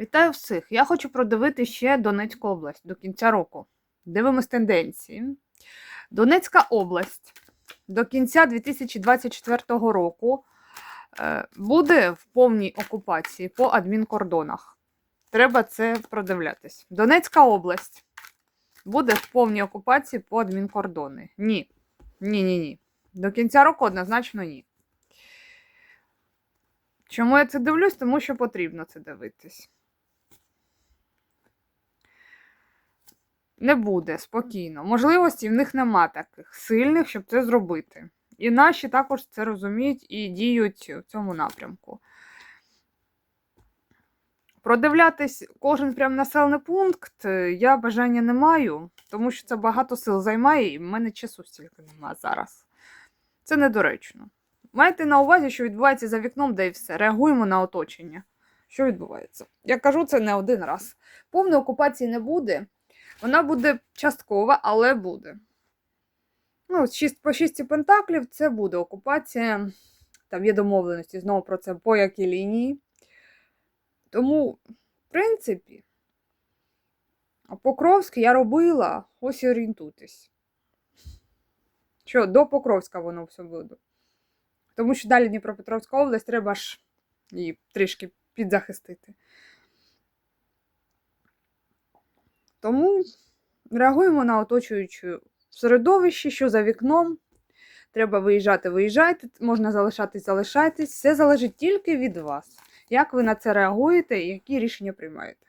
Вітаю всіх! Я хочу продивити ще Донецьку область до кінця року. Дивимось тенденції. Донецька область до кінця 2024 року е, буде в повній окупації по адмінкордонах. Треба це продивлятись. Донецька область буде в повній окупації по адмінкордони. Ні. Ні, ні, ні. До кінця року однозначно ні. Чому я це дивлюсь? Тому що потрібно це дивитись. Не буде спокійно. Можливості в них нема таких сильних, щоб це зробити. І наші також це розуміють і діють в цьому напрямку. Продивлятись кожен прям населений пункт е, я бажання не маю, тому що це багато сил займає, і в мене часу стільки немає зараз. Це недоречно. Майте на увазі, що відбувається за вікном, де і все. Реагуємо на оточення. Що відбувається? Я кажу це не один раз. Повної окупації не буде. Вона буде часткова, але буде. Ну, шість, по шісті пентаклів це буде окупація. Там є домовленості знову про це по якій лінії. Тому, в принципі, Покровськ я робила, ось орієнтуйтесь. Що, до Покровська воно все буде. Тому що далі Дніпропетровська область треба ж її трішки підзахистити. Тому реагуємо на оточуючу середовище, що за вікном. Треба виїжджати, виїжджайте, можна залишатись, залишайтесь. Все залежить тільки від вас. Як ви на це реагуєте і які рішення приймаєте.